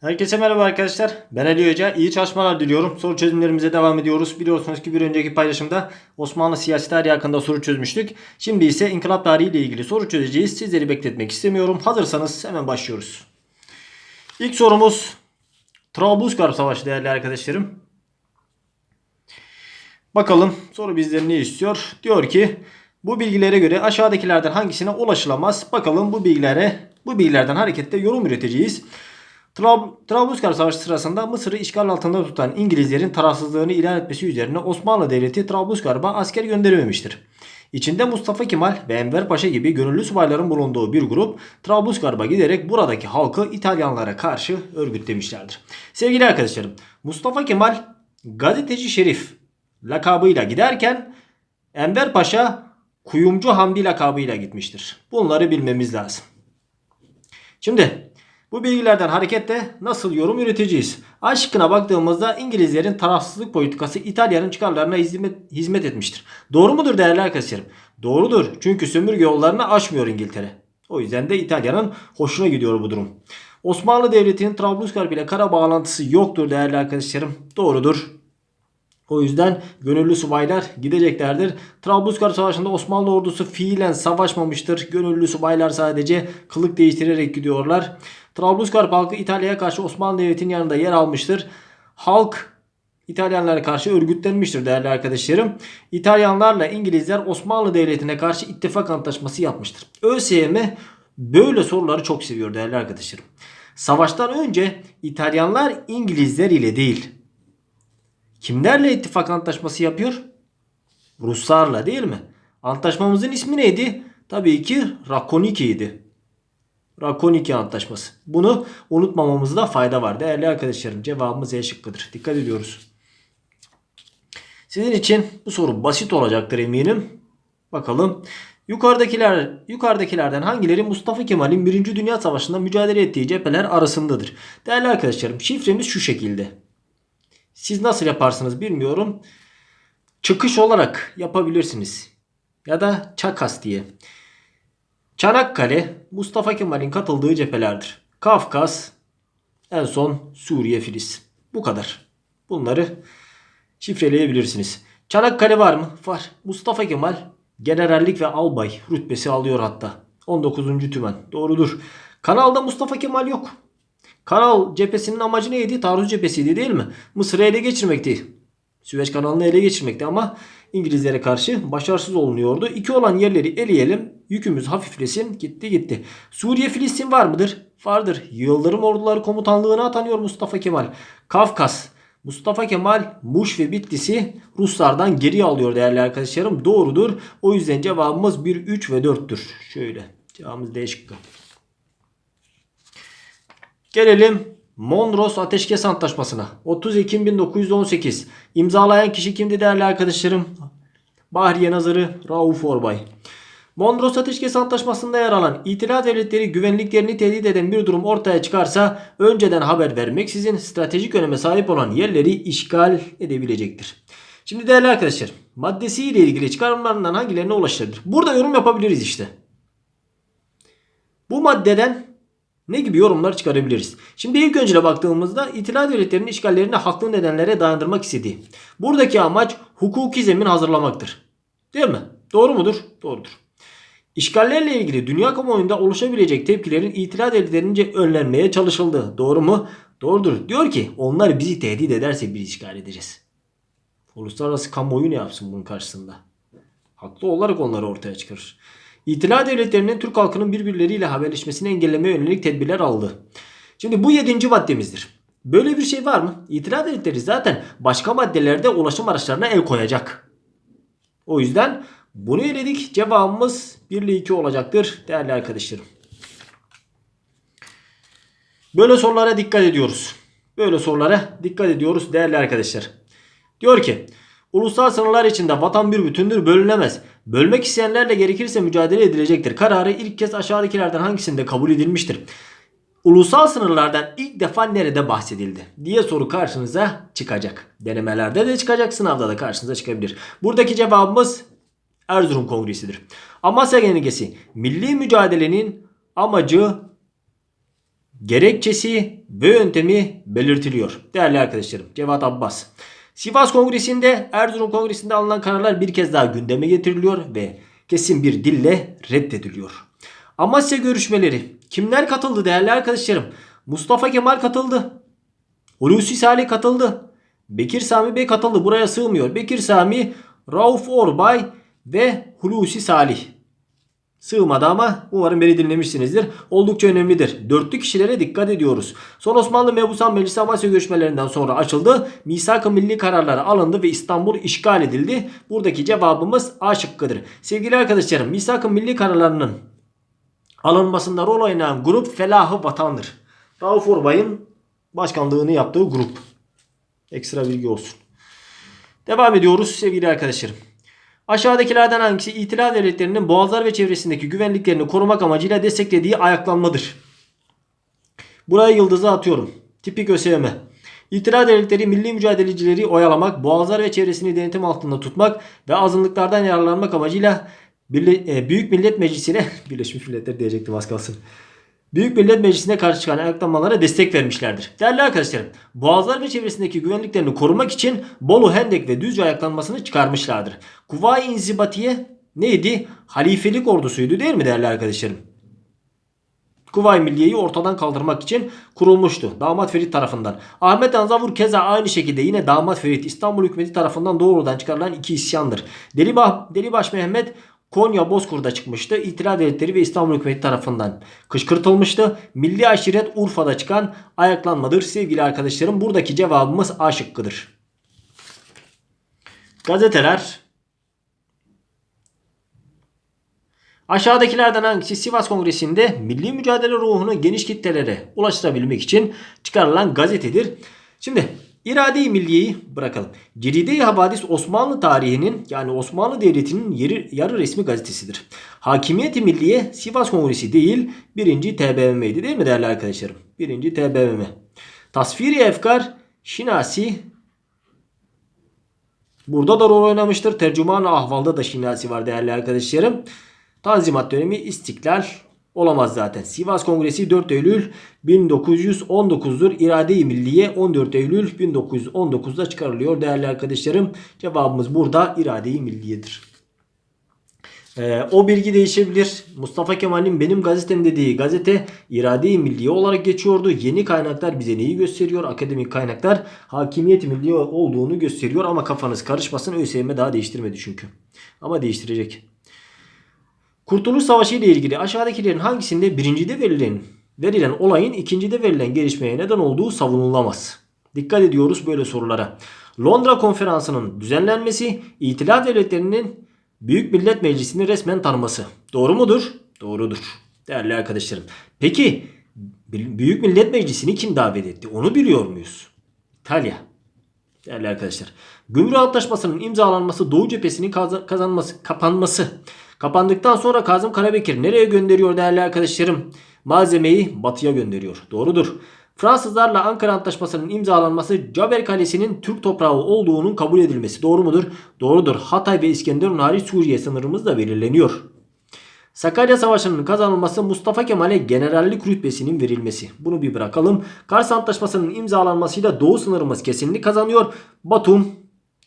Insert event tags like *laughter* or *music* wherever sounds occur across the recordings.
Herkese merhaba arkadaşlar. Ben Ali Hoca. İyi çalışmalar diliyorum. Soru çözümlerimize devam ediyoruz. Biliyorsunuz ki bir önceki paylaşımda Osmanlı siyasi tarihi hakkında soru çözmüştük. Şimdi ise inkılap tarihi ile ilgili soru çözeceğiz. Sizleri bekletmek istemiyorum. Hazırsanız hemen başlıyoruz. İlk sorumuz Trablusgarp Savaşı değerli arkadaşlarım. Bakalım soru bizden ne istiyor? Diyor ki bu bilgilere göre aşağıdakilerden hangisine ulaşılamaz? Bakalım bu bilgilere bu bilgilerden hareketle yorum üreteceğiz. Trab Trablusgarp Savaşı sırasında Mısır'ı işgal altında tutan İngilizlerin tarafsızlığını ilan etmesi üzerine Osmanlı Devleti Trablusgarp'a asker göndermemiştir. İçinde Mustafa Kemal ve Enver Paşa gibi gönüllü subayların bulunduğu bir grup Trablusgarp'a giderek buradaki halkı İtalyanlara karşı örgütlemişlerdir. Sevgili arkadaşlarım, Mustafa Kemal gazeteci şerif lakabıyla giderken Enver Paşa kuyumcu Hamdi lakabıyla gitmiştir. Bunları bilmemiz lazım. Şimdi bu bilgilerden hareketle nasıl yorum üreteceğiz? Aşkına baktığımızda İngilizlerin tarafsızlık politikası İtalya'nın çıkarlarına hizmet, hizmet etmiştir. Doğru mudur değerli arkadaşlarım? Doğrudur. Çünkü sömürge yollarını aşmıyor İngiltere. O yüzden de İtalya'nın hoşuna gidiyor bu durum. Osmanlı Devleti'nin Trablusgarp ile kara bağlantısı yoktur değerli arkadaşlarım. Doğrudur. O yüzden gönüllü subaylar gideceklerdir. Trablusgarp Savaşı'nda Osmanlı ordusu fiilen savaşmamıştır. Gönüllü subaylar sadece kılık değiştirerek gidiyorlar. Trablusgarp halkı İtalya'ya karşı Osmanlı Devleti'nin yanında yer almıştır. Halk İtalyanlara karşı örgütlenmiştir değerli arkadaşlarım. İtalyanlarla İngilizler Osmanlı Devleti'ne karşı ittifak antlaşması yapmıştır. ÖSYM böyle soruları çok seviyor değerli arkadaşlarım. Savaştan önce İtalyanlar İngilizler ile değil Kimlerle ittifak antlaşması yapıyor? Ruslarla değil mi? Antlaşmamızın ismi neydi? Tabii ki Rakoniki'ydi. Rakoniki antlaşması. Bunu unutmamamızda fayda var. Değerli arkadaşlarım cevabımız E şıkkıdır. Dikkat ediyoruz. Sizin için bu soru basit olacaktır eminim. Bakalım. Yukarıdakiler, yukarıdakilerden hangileri Mustafa Kemal'in 1. Dünya Savaşı'nda mücadele ettiği cepheler arasındadır? Değerli arkadaşlarım şifremiz şu şekilde. Siz nasıl yaparsınız bilmiyorum. Çıkış olarak yapabilirsiniz. Ya da Çakas diye. Çanakkale Mustafa Kemal'in katıldığı cephelerdir. Kafkas en son Suriye Filiz. Bu kadar. Bunları şifreleyebilirsiniz. Çanakkale var mı? Var. Mustafa Kemal generallik ve albay rütbesi alıyor hatta. 19. tümen. Doğrudur. Kanalda Mustafa Kemal yok. Kanal cephesinin amacı neydi? Taarruz cephesiydi değil mi? Mısır'ı ele geçirmekti. Süveyş kanalını ele geçirmekti ama İngilizlere karşı başarısız olunuyordu. İki olan yerleri eleyelim. Yükümüz hafiflesin. Gitti gitti. Suriye Filistin var mıdır? Vardır. Yıldırım Orduları Komutanlığı'na atanıyor Mustafa Kemal. Kafkas. Mustafa Kemal Muş ve Bitlis'i Ruslardan geri alıyor değerli arkadaşlarım. Doğrudur. O yüzden cevabımız 1, 3 ve 4'tür. Şöyle. Cevabımız D şıkkı. Gelelim Mondros Ateşkes Antlaşması'na. 30 Ekim 1918. İmzalayan kişi kimdi değerli arkadaşlarım? Bahriye Nazırı Rauf Orbay. Mondros Ateşkes Antlaşması'nda yer alan İtilaf devletleri güvenliklerini tehdit eden bir durum ortaya çıkarsa önceden haber vermeksizin stratejik öneme sahip olan yerleri işgal edebilecektir. Şimdi değerli arkadaşlar maddesi ile ilgili çıkarımlarından hangilerine ulaşılabilir? Burada yorum yapabiliriz işte. Bu maddeden ne gibi yorumlar çıkarabiliriz? Şimdi ilk öncele baktığımızda İtilaf devletlerinin işgallerini haklı nedenlere dayandırmak istediği. Buradaki amaç hukuki zemin hazırlamaktır. Değil mi? Doğru mudur? Doğrudur. İşgallerle ilgili dünya kamuoyunda oluşabilecek tepkilerin itilaf devletlerince önlenmeye çalışıldı. Doğru mu? Doğrudur. Diyor ki onlar bizi tehdit ederse biz işgal edeceğiz. Uluslararası kamuoyu ne yapsın bunun karşısında? Haklı olarak onları ortaya çıkarır. İtilaf devletlerinin Türk halkının birbirleriyle haberleşmesini engellemeye yönelik tedbirler aldı. Şimdi bu yedinci maddemizdir. Böyle bir şey var mı? İtilaf devletleri zaten başka maddelerde ulaşım araçlarına el koyacak. O yüzden bunu eledik. Cevabımız 1 ile 2 olacaktır değerli arkadaşlarım. Böyle sorulara dikkat ediyoruz. Böyle sorulara dikkat ediyoruz değerli arkadaşlar. Diyor ki Ulusal sınırlar içinde vatan bir bütündür bölünemez. Bölmek isteyenlerle gerekirse mücadele edilecektir. Kararı ilk kez aşağıdakilerden hangisinde kabul edilmiştir? Ulusal sınırlardan ilk defa nerede bahsedildi diye soru karşınıza çıkacak. Denemelerde de çıkacak, sınavda da karşınıza çıkabilir. Buradaki cevabımız Erzurum Kongresi'dir. Amasya Genelgesi milli mücadelenin amacı gerekçesi ve yöntemi belirtiliyor. Değerli arkadaşlarım Cevat Abbas. Sivas Kongresi'nde Erzurum Kongresi'nde alınan kararlar bir kez daha gündeme getiriliyor ve kesin bir dille reddediliyor. Amasya görüşmeleri. Kimler katıldı değerli arkadaşlarım? Mustafa Kemal katıldı. Hulusi Salih katıldı. Bekir Sami Bey katıldı. Buraya sığmıyor. Bekir Sami, Rauf Orbay ve Hulusi Salih. Sığmadı ama umarım beni dinlemişsinizdir. Oldukça önemlidir. Dörtlü kişilere dikkat ediyoruz. Son Osmanlı Mebusan Meclisi Amasya görüşmelerinden sonra açıldı. Misak-ı milli kararları alındı ve İstanbul işgal edildi. Buradaki cevabımız A şıkkıdır. Sevgili arkadaşlarım Misak-ı milli kararlarının alınmasında rol oynayan grup Felahı Vatan'dır. Rauf Orbay'ın başkanlığını yaptığı grup. Ekstra bilgi olsun. Devam ediyoruz sevgili arkadaşlarım. Aşağıdakilerden hangisi İtilaf devletlerinin boğazlar ve çevresindeki güvenliklerini korumak amacıyla desteklediği ayaklanmadır? Buraya yıldızı atıyorum. Tipik ÖSYM. İtilaf devletleri milli mücadelecileri oyalamak, boğazlar ve çevresini denetim altında tutmak ve azınlıklardan yararlanmak amacıyla e, Büyük Millet Meclisi'ne *laughs* Birleşmiş Milletler diyecektim az kalsın. Büyük Millet Meclisi'ne karşı çıkan ayaklanmalara destek vermişlerdir. Değerli arkadaşlarım, Boğazlar ve çevresindeki güvenliklerini korumak için Bolu, Hendek ve Düzce ayaklanmasını çıkarmışlardır. Kuvayi İnzibatiye neydi? Halifelik ordusuydu değil mi değerli arkadaşlarım? Kuvayi Milliye'yi ortadan kaldırmak için kurulmuştu. Damat Ferit tarafından. Ahmet Anzavur keza aynı şekilde yine Damat Ferit İstanbul hükümeti tarafından doğrudan çıkarılan iki isyandır. Delibah, Delibaş Mehmet Konya Bozkur'da çıkmıştı. İtilaf devletleri ve İstanbul hükümeti tarafından kışkırtılmıştı. Milli aşiret Urfa'da çıkan ayaklanmadır. Sevgili arkadaşlarım buradaki cevabımız A şıkkıdır. Gazeteler Aşağıdakilerden hangisi Sivas Kongresi'nde milli mücadele ruhunu geniş kitlelere ulaştırabilmek için çıkarılan gazetedir? Şimdi irade-i milliyeyi bırakalım. Ceride-i Havadis Osmanlı tarihinin yani Osmanlı Devleti'nin yarı, yarı resmi gazetesidir. Hakimiyet-i Milliye Sivas Kongresi değil birinci TBMM'ydi değil mi değerli arkadaşlarım? Birinci TBMM. Tasfiri Efkar Şinasi Burada da rol oynamıştır. Tercüman-ı Ahval'da da Şinasi var değerli arkadaşlarım. Tanzimat dönemi istiklal olamaz zaten. Sivas Kongresi 4 Eylül 1919'dur. İrade-i Milliye 14 Eylül 1919'da çıkarılıyor değerli arkadaşlarım. Cevabımız burada İrade-i Milliye'dir. Ee, o bilgi değişebilir. Mustafa Kemal'in benim gazetem dediği gazete İrade-i Milliye olarak geçiyordu. Yeni kaynaklar bize neyi gösteriyor? Akademik kaynaklar hakimiyet milliye olduğunu gösteriyor ama kafanız karışmasın. ÖSYM daha değiştirmedi çünkü. Ama değiştirecek. Kurtuluş Savaşı ile ilgili aşağıdakilerin hangisinde birincide verilen, verilen olayın ikincide verilen gelişmeye neden olduğu savunulamaz. Dikkat ediyoruz böyle sorulara. Londra Konferansı'nın düzenlenmesi, İtilaf Devletleri'nin Büyük Millet Meclisi'ni resmen tanıması. Doğru mudur? Doğrudur. Değerli arkadaşlarım. Peki Büyük Millet Meclisi'ni kim davet etti? Onu biliyor muyuz? İtalya. Değerli arkadaşlar. Gümrük Antlaşması'nın imzalanması Doğu cephesinin kazanması, kapanması. Kapandıktan sonra Kazım Karabekir nereye gönderiyor değerli arkadaşlarım? Malzemeyi batıya gönderiyor. Doğrudur. Fransızlarla Ankara Antlaşması'nın imzalanması Caber Kalesi'nin Türk toprağı olduğunun kabul edilmesi doğru mudur? Doğrudur. Hatay ve İskenderun hariç Suriye sınırımız da belirleniyor. Sakarya Savaşı'nın kazanılması Mustafa Kemal'e generallik rütbesinin verilmesi. Bunu bir bırakalım. Kars Antlaşması'nın imzalanmasıyla Doğu sınırımız kesinlik kazanıyor. Batum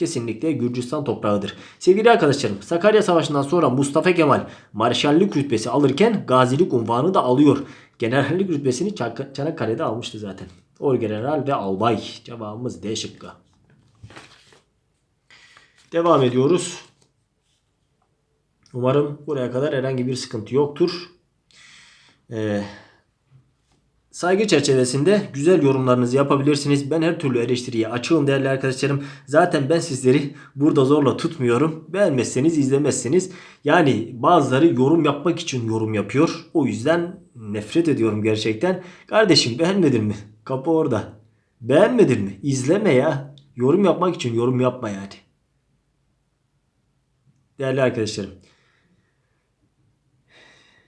kesinlikle Gürcistan toprağıdır. Sevgili arkadaşlarım Sakarya Savaşı'ndan sonra Mustafa Kemal marşallik rütbesi alırken gazilik unvanı da alıyor. Generallik rütbesini Çanakkale'de almıştı zaten. Orgeneral ve albay. Cevabımız D şıkkı. Devam ediyoruz. Umarım buraya kadar herhangi bir sıkıntı yoktur. Ee, Saygı çerçevesinde güzel yorumlarınızı yapabilirsiniz. Ben her türlü eleştiriye açığım değerli arkadaşlarım. Zaten ben sizleri burada zorla tutmuyorum. Beğenmezseniz izlemezseniz. Yani bazıları yorum yapmak için yorum yapıyor. O yüzden nefret ediyorum gerçekten. Kardeşim beğenmedin mi? Kapı orada. Beğenmedin mi? İzleme ya. Yorum yapmak için yorum yapma yani. Değerli arkadaşlarım.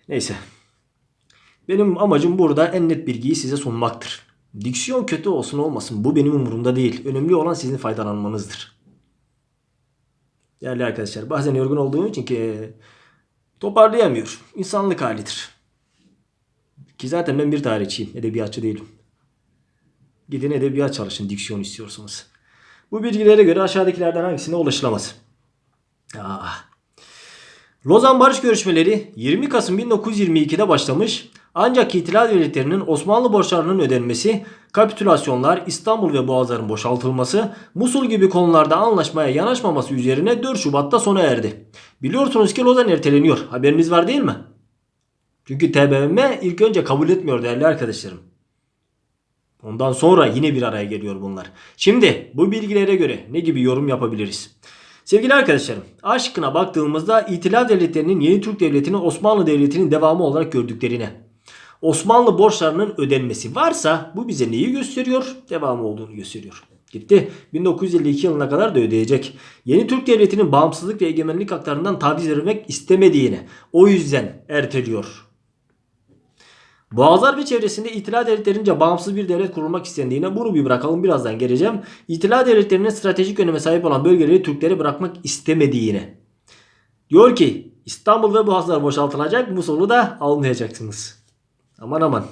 Neyse. Benim amacım burada en net bilgiyi size sunmaktır. Diksiyon kötü olsun olmasın bu benim umurumda değil. Önemli olan sizin faydalanmanızdır. Değerli arkadaşlar bazen yorgun olduğum için ki toparlayamıyor. İnsanlık halidir. Ki zaten ben bir tarihçiyim. Edebiyatçı değilim. Gidin edebiyat çalışın diksiyon istiyorsunuz. Bu bilgilere göre aşağıdakilerden hangisine ulaşılamaz? Ah. Lozan Barış Görüşmeleri 20 Kasım 1922'de başlamış ancak İtilal Devletleri'nin Osmanlı borçlarının ödenmesi, kapitülasyonlar, İstanbul ve Boğazların boşaltılması, Musul gibi konularda anlaşmaya yanaşmaması üzerine 4 Şubat'ta sona erdi. Biliyorsunuz ki Lozan erteleniyor. Haberiniz var değil mi? Çünkü TBMM ilk önce kabul etmiyor değerli arkadaşlarım. Ondan sonra yine bir araya geliyor bunlar. Şimdi bu bilgilere göre ne gibi yorum yapabiliriz? Sevgili arkadaşlarım, A şıkkına baktığımızda İtilaf Devletleri'nin yeni Türk Devleti'ni Osmanlı Devleti'nin devamı olarak gördüklerine, Osmanlı borçlarının ödenmesi varsa bu bize neyi gösteriyor? Devamı olduğunu gösteriyor. Gitti. 1952 yılına kadar da ödeyecek. Yeni Türk Devleti'nin bağımsızlık ve egemenlik haklarından taviz vermek istemediğini o yüzden erteliyor. Boğazlar ve çevresinde İtilaf devletlerince bağımsız bir devlet kurulmak istendiğine bunu bir bırakalım birazdan geleceğim. İtilaf devletlerinin stratejik öneme sahip olan bölgeleri Türklere bırakmak istemediğine. Diyor ki İstanbul ve Boğazlar boşaltılacak Musul'u da almayacaksınız. Aman aman.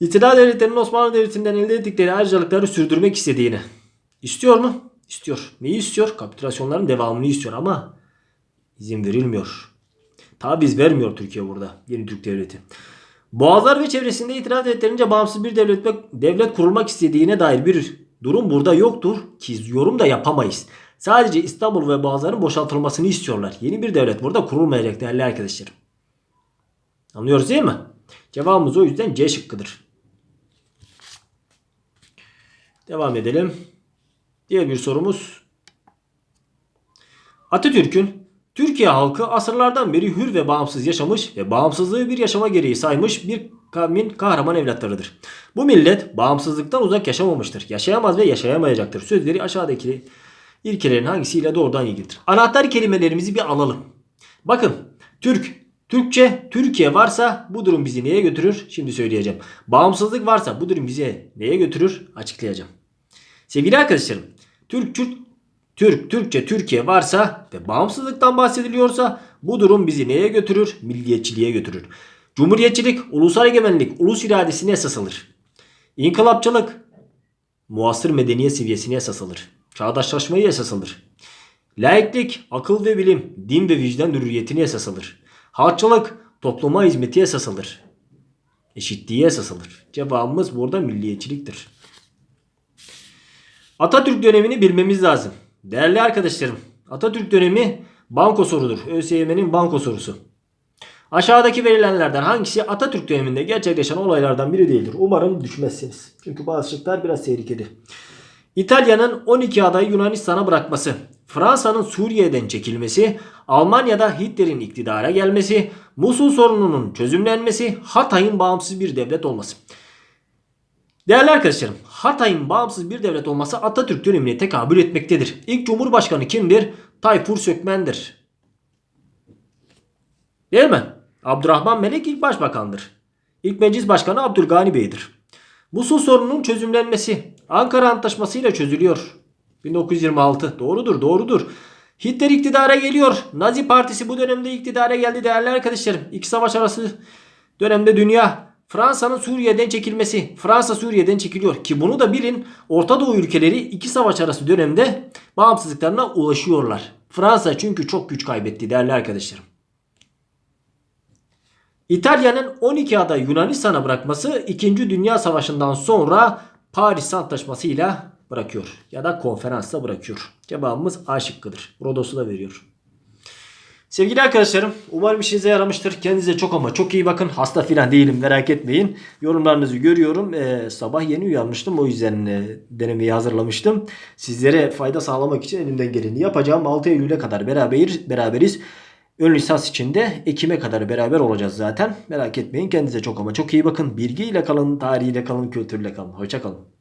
İtilaf devletlerinin Osmanlı Devleti'nden elde ettikleri ayrıcalıkları sürdürmek istediğini. İstiyor mu? İstiyor. Neyi istiyor? Kapitülasyonların devamını istiyor ama izin verilmiyor. Tabiz vermiyor Türkiye burada. Yeni Türk Devleti. Boğazlar ve çevresinde itiraf devletlerince bağımsız bir devlet, devlet kurulmak istediğine dair bir durum burada yoktur ki yorum da yapamayız. Sadece İstanbul ve Boğazların boşaltılmasını istiyorlar. Yeni bir devlet burada kurulmayacak değerli arkadaşlarım. Anlıyoruz değil mi? Cevabımız o yüzden C şıkkıdır. Devam edelim. Diğer bir sorumuz. Atatürk'ün Türkiye halkı asırlardan beri hür ve bağımsız yaşamış ve bağımsızlığı bir yaşama gereği saymış bir kavmin kahraman evlatlarıdır. Bu millet bağımsızlıktan uzak yaşamamıştır. Yaşayamaz ve yaşayamayacaktır. Sözleri aşağıdaki ilkelerin hangisiyle doğrudan ilgilidir? Anahtar kelimelerimizi bir alalım. Bakın Türk, Türkçe, Türkiye varsa bu durum bizi neye götürür? Şimdi söyleyeceğim. Bağımsızlık varsa bu durum bizi neye götürür? Açıklayacağım. Sevgili arkadaşlarım, Türk, Türk, Türk, Türkçe, Türkiye varsa ve bağımsızlıktan bahsediliyorsa bu durum bizi neye götürür? Milliyetçiliğe götürür. Cumhuriyetçilik, ulusal egemenlik, ulus iradesine esas alır. İnkılapçılık, muasır medeniyet seviyesine esas alır. Çağdaşlaşmayı esas alır. Laiklik, akıl ve bilim, din ve vicdan hürriyetini esas alır. Halkçılık, topluma hizmeti esas alır. Eşitliği esas alır. Cevabımız burada milliyetçiliktir. Atatürk dönemini bilmemiz lazım. Değerli arkadaşlarım, Atatürk dönemi banko sorudur. ÖSYM'nin banko sorusu. Aşağıdaki verilenlerden hangisi Atatürk döneminde gerçekleşen olaylardan biri değildir? Umarım düşmezsiniz. Çünkü bazı şıklar biraz tehlikeli. İtalya'nın 12 adayı Yunanistan'a bırakması, Fransa'nın Suriye'den çekilmesi, Almanya'da Hitler'in iktidara gelmesi, Musul sorununun çözümlenmesi, Hatay'ın bağımsız bir devlet olması. Değerli arkadaşlarım, Hatay'ın bağımsız bir devlet olması Atatürk dönemine tekabül etmektedir. İlk Cumhurbaşkanı kimdir? Tayfur Sökmen'dir. Değil mi? Abdurrahman Melek ilk başbakandır. İlk meclis başkanı Abdülgani Bey'dir. Musul sorununun çözümlenmesi Ankara Antlaşması ile çözülüyor. 1926. Doğrudur, doğrudur. Hitler iktidara geliyor. Nazi Partisi bu dönemde iktidara geldi değerli arkadaşlarım. İki savaş arası dönemde dünya Fransa'nın Suriye'den çekilmesi. Fransa Suriye'den çekiliyor ki bunu da bilin. Orta Doğu ülkeleri iki savaş arası dönemde bağımsızlıklarına ulaşıyorlar. Fransa çünkü çok güç kaybetti değerli arkadaşlarım. İtalya'nın 12 aday Yunanistan'a bırakması 2. Dünya Savaşı'ndan sonra Paris Antlaşması ile bırakıyor. Ya da konferansla bırakıyor. Cevabımız A şıkkıdır. Rodos'u da veriyor. Sevgili arkadaşlarım umarım işinize yaramıştır. Kendinize çok ama çok iyi bakın. Hasta filan değilim merak etmeyin. Yorumlarınızı görüyorum. Ee, sabah yeni uyanmıştım. O yüzden e, denemeyi hazırlamıştım. Sizlere fayda sağlamak için elimden geleni yapacağım. 6 Eylül'e kadar beraber, beraberiz. Ön lisans için de Ekim'e kadar beraber olacağız zaten. Merak etmeyin. Kendinize çok ama çok iyi bakın. Bilgiyle kalın, tarihiyle kalın, kültürle kalın. Hoşçakalın.